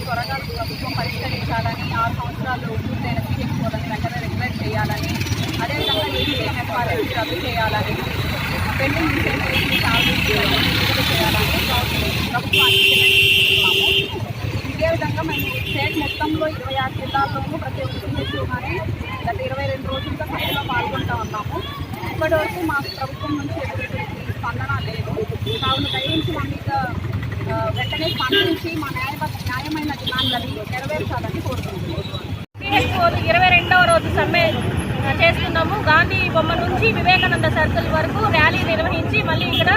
త్వరగా ప్రభుత్వం పరిష్కరించాలని ఆరు సంవత్సరాల్లో పూర్తయిన సీఎం వెంటనే రెగ్యులేట్ చేయాలని అదేవిధంగా ఏపీఎంఎస్ పాలసీ రద్దు చేయాలని పెండింగ్ ఇన్సెంటివ్స్ చేయాలని ప్రభుత్వానికి ఇదేవిధంగా మేము స్టేట్ మొత్తంలో ఇరవై ఆరు జిల్లాల్లోనూ ప్రతి ఒక్క జిల్లాలోనే గత ఇరవై రెండు రోజులుగా సభలో పాల్గొంటూ ఉన్నాము. ఇప్పటి వరకు మాకు ప్రభుత్వం నుంచి ఎటువంటి స్పందన లేదు. కావున దయించి మా మీద వెంటనే స్పందించి మా న్యాయ న్యాయమైన డిమాండ్లని నెరవేర్చాలని కోరుతున్నాము ఇరవై రెండవ రోజు సమ్మె చేస్తున్నాము. గాంధీ బొమ్మ నుంచి వివేకానంద సర్కిల్ వరకు ర్యాలీ నిర్వహించి మళ్ళీ ఇక్కడ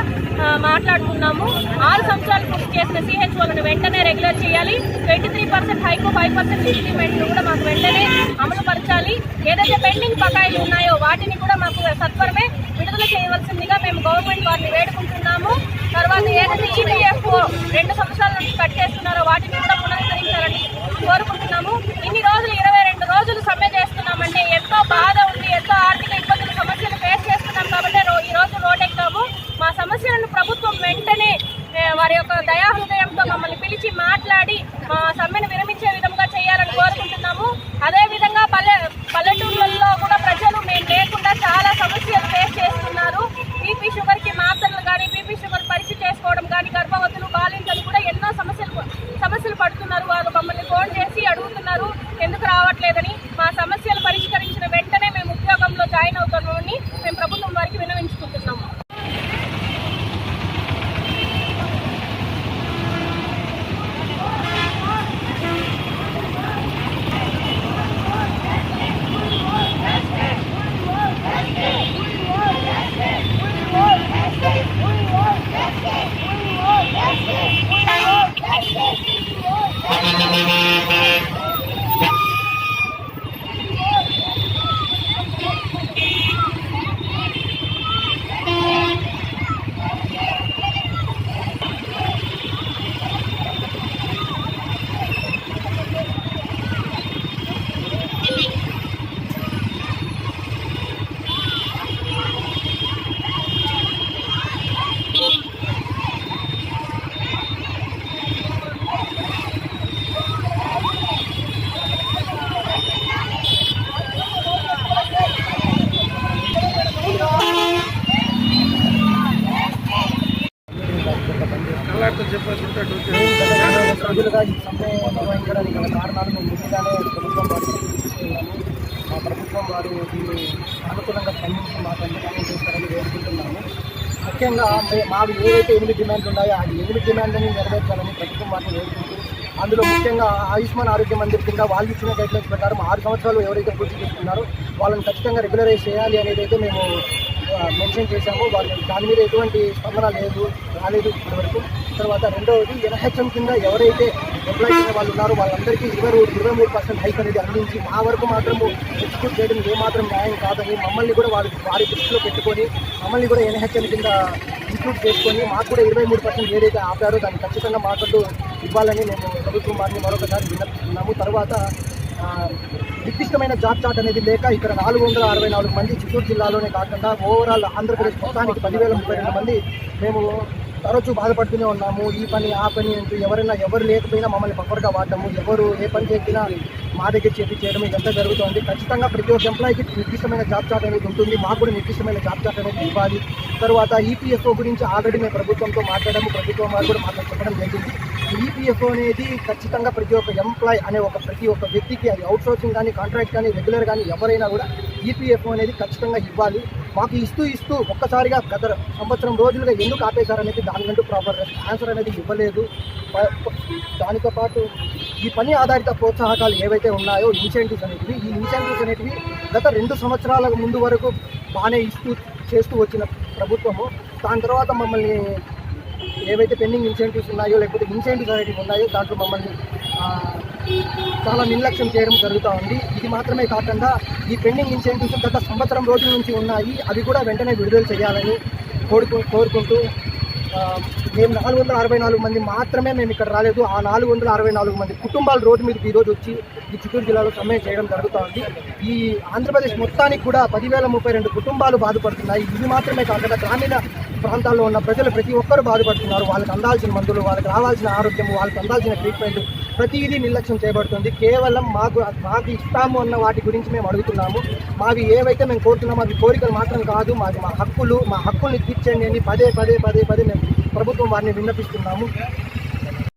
మాట్లాడుకున్నాము. మాట్లాడుతున్నాము ఆరు సంవత్సరాలు పూర్తి చేసిన సిహెచ్ఓలను వెంటనే రెగ్యులర్ చేయాలి. Twenty three percent hike five percent ఇంక్రిమెంట్లు కూడా మాకు వెంటనే అమలు పరచాలి ఏదైతే పెండింగ్ బకాయిలు ఉన్నాయో వాటిని కూడా మాకు సత్వరమే విడుదల చేయవలసిందిగా మేము గవర్నమెంట్ వారిని వేడుకుంటున్నాము. తర్వాత ఏదైతే ఈపీఎఫ్ఓ రెండు సంవత్సరాల నుంచి కట్ చేస్తున్నారో కూడా పునరుద్ధరించాలని కోరుకుంటున్నాము ఇన్ని రోజులు ఇరవై రెండు రోజులు సమ్మె చేస్తున్నామంటే ఎంతో బాధ ఉంది ఎంతో ఆర్థిక ఇబ్బందులు సమస్యలు ఫేస్ చేస్తున్నాం కాబట్టి రో- ఈ రోజు రోడ్డెక్కాము మా సమస్యలను ప్రభుత్వం వెంటనే ఏ, వారి యొక్క దయాహృదయంతో మమ్మల్ని పిలిచి మాట్లాడి మా సమ్మెను విరమించే విధంగా చేయాలని కోరుకుంటున్నాము. అదేవిధంగా పల్లె పల్లెటూర్లలో కూడా ప్రజలు మేము లేకుండా చాలా సమస్యలు ఫేస్ చేస్తున్నారు. బీపీ షుగర్కి మాత్రలు కానీ బీపీ షుగర్ పరీక్ష చేసుకోవడం కానీ గర్భవతులు బాలింతలు కూడా ఎన్నో సమస్యలు సమస్యలు పడుతున్నారు వాళ్ళు మమ్మల్ని ఫోన్ చేసి అడుగుతున్నారు ఎందుకు రావట్లేదని మా సమస్యలు పరిష్కరించిన వెంటనే మేము ఉద్యోగంలో జాయిన్ అవుతామని మేము ప్రభుత్వం వారికి వినవించుకుంటున్నాము రోజులుగా ఈ సమ్మె నిర్వహించడానికి ముందుగానే ప్రభుత్వం వారికి మా ప్రభుత్వం వారు దీన్ని అనుకూలంగా స్పందించి మాకు అందుకని చేస్తారని వేడుకుంటున్నాము ముఖ్యంగా మాకు ఏవైతే ఎనిమిది డిమాండ్లు ఉన్నాయో ఆ ఎనిమిది డిమాండ్లని నెరవేర్చాలని ప్రభుత్వం వారిని వేడుకుంటూ అందులో ముఖ్యంగా ఆయుష్మాన్ ఆరోగ్య మందిర్ కింద వాళ్ళు ఇచ్చిన గైడ్లైన్స్ ప్రకారం ఆరు సంవత్సరాలు ఎవరైతే పూర్తి చేస్తున్నారో వాళ్ళని ఖచ్చితంగా రెగ్యులరైజ్ చేయాలి అనేది అయితే మేము మెన్షన్ చేశాము. వాళ్ళు దాని మీద ఎటువంటి స్పందన లేదు రాలేదు ఇప్పటివరకు తర్వాత రెండవది ఎన్హెచ్ఎం కింద ఎవరైతే ఎంప్లాయీస్ అయిన వాళ్ళు ఉన్నారో వాళ్ళందరికీ ఇరవై ఇరవై మూడు పర్సెంట్ హైక్ అనేది అందించి మా వరకు మాత్రము ఎగ్జిక్యూట్ చేయడం ఏమాత్రం న్యాయం కాదని మమ్మల్ని కూడా వారి వారి దృష్టిలో పెట్టుకొని మమ్మల్ని కూడా ఎన్హెచ్ఎం కింద ఇంక్లూడ్ చేసుకొని మాకు కూడా ఇరవై మూడు పర్సెంట్ ఏదైతే ఆపారో దాన్ని ఖచ్చితంగా మాటలు ఇవ్వాలని మేము ప్రభుత్వం వారిని మరొకసారి విన్నపిస్తున్నాము తర్వాత నిర్దిష్టమైన జాబ్ చాట్ అనేది లేక ఇక్కడ నాలుగు వందల అరవై నాలుగు మంది చిత్తూరు జిల్లాలోనే కాకుండా ఓవరాల్ ఆంధ్రప్రదేశ్ మొత్తానికి పదివేల ముప్పై రెండు మంది మేము తరచూ బాధపడుతూనే ఉన్నాము. ఈ పని ఆ పని అంటూ ఎవరైనా ఎవరు లేకపోయినా మమ్మల్ని పక్కడుగా వాడటము ఎవరు ఏ పని చేసినా మా దగ్గర చేతి చేయడం ఇదంతా జరుగుతుంది. ఖచ్చితంగా ప్రతి ఒక్క ఎంప్లాయీకి నిర్దిష్టమైన జాబ్ చాట్ అనేది ఉంటుంది. మాకు కూడా నిర్దిష్టమైన జాబ్ చాట్ అనేది ఇవ్వాలి. తర్వాత ఈపీఎఫ్ఓ గురించి ఆల్రెడీ మేము ప్రభుత్వంతో మాట్లాడము. ప్రభుత్వం వారు కూడా మాట్లాడుకోవడం జరిగింది. ఈపీఎఫ్ఓ అనేది ఖచ్చితంగా ప్రతి ఒక్క ఎంప్లాయ్ అనే ఒక ప్రతి ఒక్క వ్యక్తికి అది అవుట్ సోర్సింగ్ కానీ కాంట్రాక్ట్ కానీ రెగ్యులర్ కానీ ఎవరైనా కూడా ఈపీఎఫ్ఓ అనేది ఖచ్చితంగా ఇవ్వాలి. మాకు ఇస్తూ ఇస్తూ ఒక్కసారిగా గత సంవత్సరం రోజులుగా ఎందుకు ఆపేశారనేది దానికంటూ ప్రాపర్ ఆన్సర్ అనేది ఇవ్వలేదు. దానితో పాటు ఈ పని ఆధారిత ప్రోత్సాహకాలు ఏవైతే ఉన్నాయో ఇన్సెంటివ్స్ అనేటివి ఈ ఇన్సెంటివ్స్ అనేటివి గత రెండు సంవత్సరాల ముందు వరకు బాగానే ఇస్తూ చేస్తూ వచ్చిన ప్రభుత్వము. దాని తర్వాత మమ్మల్ని ఏవైతే పెండింగ్ ఇన్సెంటివ్స్ ఉన్నాయో లేకపోతే ఇన్సెంటివ్స్ అనేటివి ఉన్నాయో దాంట్లో మమ్మల్ని చాలా నిర్లక్ష్యం చేయడం జరుగుతూ ఉంది. ఇది మాత్రమే కాకుండా ఈ పెండింగ్ ఇన్సెంటివ్స్ గత సంవత్సరం రోజుల నుంచి ఉన్నాయి. అవి కూడా వెంటనే విడుదల చేయాలని కోరుకు కోరుకుంటూ మేము నాలుగు వందల అరవై నాలుగు మంది మాత్రమే మేము ఇక్కడ రాలేదు. ఆ నాలుగు వందల అరవై నాలుగు మంది కుటుంబాలు రోడ్డు మీదకి ఈరోజు వచ్చి ఈ చిత్తూరు జిల్లాలో సమ్మె చేయడం జరుగుతోంది ఈ ఆంధ్రప్రదేశ్ మొత్తానికి కూడా పదివేల ముప్పై రెండు కుటుంబాలు బాధపడుతున్నాయి. ఇది మాత్రమే కాకుండా గ్రామీణ ప్రాంతాల్లో ఉన్న ప్రజలు ప్రతి ఒక్కరు బాధపడుతున్నారు. వాళ్ళకి అందాల్సిన మందులు వాళ్ళకి రావాల్సిన ఆరోగ్యం వాళ్ళకి అందాల్సిన ట్రీట్మెంట్ ప్రతిదీ నిర్లక్ష్యం చేయబడుతుంది. కేవలం మాకు మాకు ఇస్తాము అన్న వాటి గురించి మేము అడుగుతున్నాము. మావి ఏవైతే మేము కోరుతున్నామో అవి కోరికలు మాత్రం కాదు. మాది మా హక్కులు మా హక్కుల్ని తీర్చండి అని పదే పదే పదే పదే మేము ప్రభుత్వం వారిని విన్నపిస్తున్నాము.